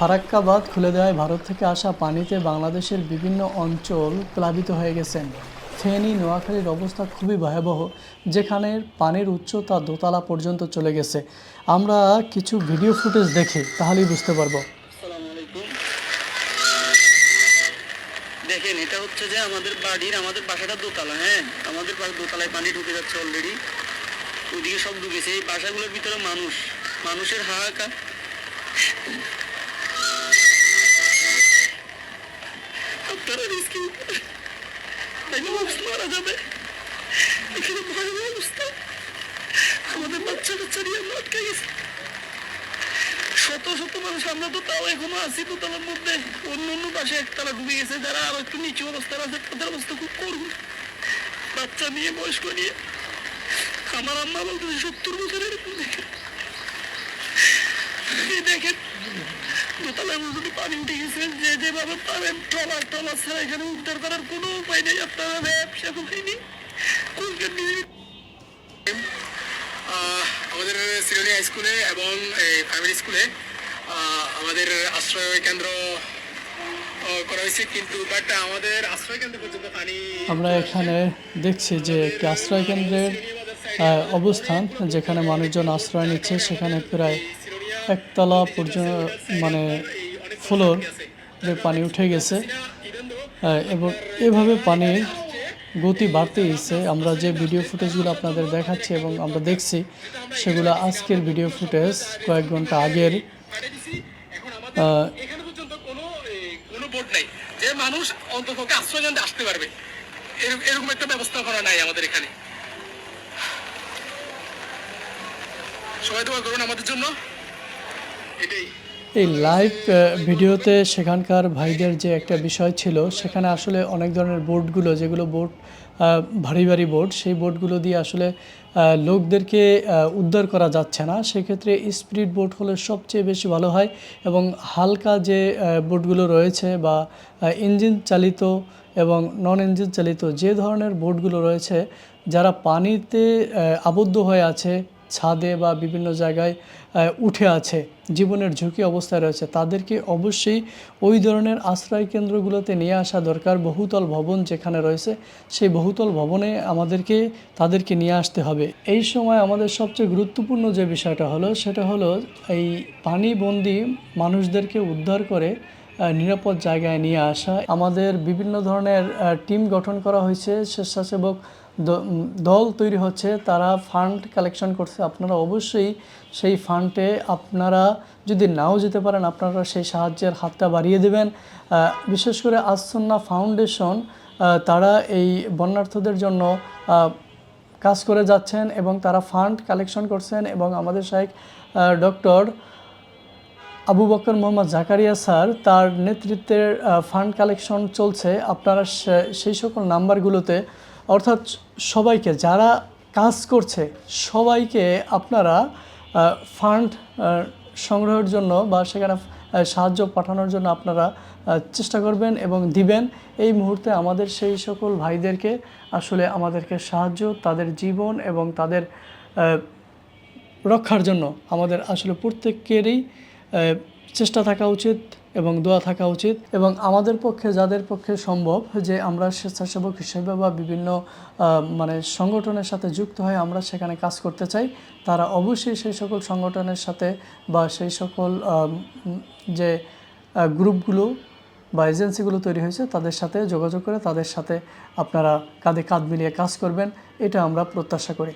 ফারাক্কা বাঁধ খুলে দেওয়ায় ভারত থেকে আসা পানিতে বাংলাদেশের বিভিন্ন অঞ্চল প্লাবিত হয়ে গেছেন ফেনী, নোয়াখালীর অবস্থা খুবই ভয়াবহ, যেখানে পানির উচ্চতা দোতলা পর্যন্ত চলে গেছে। আমরা কিছু ভিডিও ফুটেজ দেখি, তাহলেই বুঝতে পারব। দেখেন, এটা হচ্ছে যে আমাদের বাড়ির, আমাদের বাসাটা দোতলা হ্যাঁ? আমাদের দোতলায় পানি ঢুকে যাচ্ছে অলরেডি ওইদিকে সব ঢুকেছে। এই বাসাগুলোর ভিতরে মানুষ। মানুষের হাহাকার। মানুষ মারা যাবে এখানে ভয়াবহ অবস্থা আমাদের বাচ্চা বাচ্চা নিয়ে আমরা শত শত মানুষ আমরা তো তাও এখনও আছি দোতলার মধ্যে অন্য অন্য পাশে একতলা ডুবে গেছে যারা আরও একটু নিচু অবস্থায় আছে তাদের অবস্থা খুব করুন বাচ্চা নিয়ে বয়স্ক নিয়ে আমার আম্মা বলতেছে সত্তর বছরের এরকম দেখে দেখেন দোতলার মধ্যে পানি উঠে গেছে যে যেভাবে পাবেন ট্রলার ট্রলার ছাড়া এখানে উদ্ধার করার কোনো উপায় নেই আপনারা ব্যবসা কোনখান আমাদের সিরোনি হাই স্কুলে এবং প্রাইমারি স্কুলে আমাদের আশ্রয় কেন্দ্র করা হয়েছে কিন্তু বাট আমাদের আশ্রয় কেন্দ্র পর্যন্ত পানি আমরা এখানে দেখছি যে একটি আশ্রয় কেন্দ্রের অবস্থান যেখানে মানুষজন আশ্রয় নিচ্ছে সেখানে প্রায় একতলা পর্যন্ত মানে ফ্লোর যে পানি উঠে গেছে এবং এভাবে পানির গতি বাড়তেইছে আমরা যে ভিডিও ফুটেজগুলো আপনাদের দেখাচ্ছি এবং আমরা দেখছি, সেগুলো আজকের ভিডিও ফুটেজ কয়েক ঘণ্টা আগের। মানুষ আশ্রয় আসতে পারবে। এরকম- একটা নাই আমাদের এখানে। সবাই দোয়া করুন আমাদের জন্য। এই লাইভ ভিডিওতে সেখানকার ভাইদের যে একটা বিষয় ছিল, সেখানে আসলে অনেক ধরনের বোর্ডগুলো যেগুলো বোর্ড ভারী ভারী বোর্ড সেই বোর্ডগুলো দিয়ে আসলে লোকদেরকে উদ্ধার করা যাচ্ছে না। সেক্ষেত্রে স্পিরিট বোর্ড হলে সবচেয়ে বেশি ভালো হয় এবং হালকা যে বোর্ডগুলো রয়েছে বা ইঞ্জিন চালিত এবং নন ইঞ্জিন চালিত যে ধরনের বোর্ডগুলো রয়েছে, যারা পানিতে আবদ্ধ হয়ে আছে ছাদে বা বিভিন্ন জায়গায় উঠে আছে, জীবনের ঝুঁকি অবস্থায় রয়েছে, তাদেরকে অবশ্যই ওই ধরনের আশ্রয় কেন্দ্রগুলোতে নিয়ে আসা দরকার, বহুতল ভবন যেখানে রয়েছে, সেই বহুতল ভবনে আমাদেরকে, তাদেরকে নিয়ে আসতে হবে। এই সময় আমাদের সবচেয়ে গুরুত্বপূর্ণ যে বিষয়টা হলো, সেটা হলো এই পানিবন্দি মানুষদেরকে উদ্ধার করে নিরাপদ জায়গায় নিয়ে আসা। আমাদের বিভিন্ন ধরনের টিম গঠন করা হয়েছে। স্বেচ্ছাসেবক দল তৈরি হচ্ছে। তারা ফান্ড কালেকশন করছে। আপনারা অবশ্যই সেই ফান্ডে আপনারা যদি নাও যেতে পারেন, আপনারা সেই সাহায্যের হাতটা বাড়িয়ে দেবেন। বিশেষ করে আসন্না ফাউন্ডেশন তারা এই বন্যার্থদের জন্য কাজ করে যাচ্ছেন এবং তারা ফান্ড কালেকশন করছেন এবং আমাদের শাহেক ডক্টর আবু বকর মোহাম্মদ জাকারিয়া স্যার, তার নেতৃত্বের ফান্ড কালেকশন চলছে। আপনারা সেই সকল নাম্বারগুলোতে, অর্থাৎ সবাইকে, যারা কাজ করছে, সবাইকে আপনারা ফান্ড সংগ্রহের জন্য বা সেখানে সাহায্য পাঠানোর জন্য আপনারা চেষ্টা করবেন এবং দিবেন। এই মুহূর্তে আমাদের সেই সকল ভাইদেরকে, আসলে আমাদেরকে সাহায্য, তাদের জীবন এবং তাদের রক্ষার জন্য আমাদের আসলে প্রত্যেকেরই চেষ্টা থাকা উচিত এবং দোয়া থাকা উচিত এবং আমাদের পক্ষে, যাদের পক্ষে সম্ভব যে আমরা স্বেচ্ছাসেবক হিসেবে বা বিভিন্ন মানে সংগঠনের সাথে যুক্ত হয়ে আমরা সেখানে কাজ করতে চাই, তারা অবশ্যই সেই সকল সংগঠনের সাথে বা সেই সকল যে গ্রুপগুলো বা এজেন্সিগুলো তৈরি হয়েছে তাদের সাথে যোগাযোগ করে তাদের সাথে আপনারা কাঁধে কাঁধ মিলিয়ে কাজ করবেন, এটা আমরা প্রত্যাশা করি।